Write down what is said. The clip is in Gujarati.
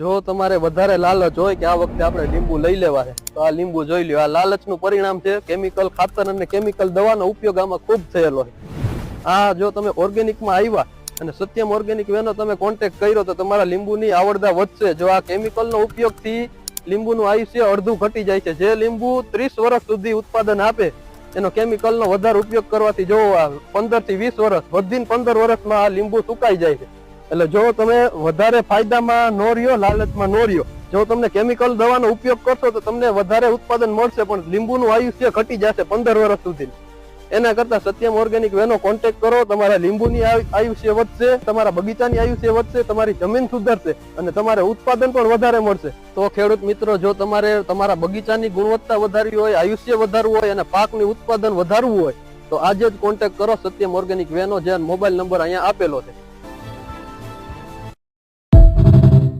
જો તમારે વધારે લાલચ હોય કે આ વખતે આપણે લીંબુ લઈ લેવા છે, તો આ લીંબુ જોઈ લ્યો. આ લાલચનું પરિણામ છે કેમિકલ ખાતર અને કેમિકલ દવાનો ઉપયોગ આમાં ખૂબ થયેલો છે. આ જો તમે ઓર્ગેનિકમાં આવ્યા અને સત્યમ ઓર્ગેનિક વેનો તમે કોન્ટેક્ટ કર્યો, તો તમારા લીંબુની આવડતા વધશે. જો આ કેમિકલનો ઉપયોગથી લીંબુનું આયુષ્ય અડધું ઘટી જાય છે. જે લીંબુ ત્રીસ વર્ષ સુધી ઉત્પાદન આપે, એનો કેમિકલનો વધારે ઉપયોગ કરવાથી જો પંદરથી વીસ વર્ષ, વધીને પંદર વર્ષમાં આ લીંબુ સુકાઈ જાય છે. એટલે જો તમે વધારે ફાયદામાં નો રહ્યો, લાલચમાં નો રહ્યો, જો તમને કેમિકલ દવાનો ઉપયોગ કરશો તો તમને વધારે ઉત્પાદન મળશે, પણ લીંબુનું આયુષ્ય ઘટી જશે પંદર વર્ષ સુધી. એના કરતા સત્યમ ઓર્ગેનિક વેનો કોન્ટેક્ટ કરો, તમારા લીંબુની આયુષ્ય વધશે, તમારા બગીચાની આયુષ્ય વધશે, તમારી જમીન સુધરશે અને તમારે ઉત્પાદન પણ વધારે મળશે. તો ખેડૂત મિત્રો, જો તમારે તમારા બગીચાની ગુણવત્તા વધારવી હોય, આયુષ્ય વધારવું હોય અને પાકની ઉત્પાદન વધારવું હોય, તો આજે જ કોન્ટેક્ટ કરો સત્યમ ઓર્ગેનિક વેનો જે મોબાઈલ નંબર અહીંયા આપેલો છે.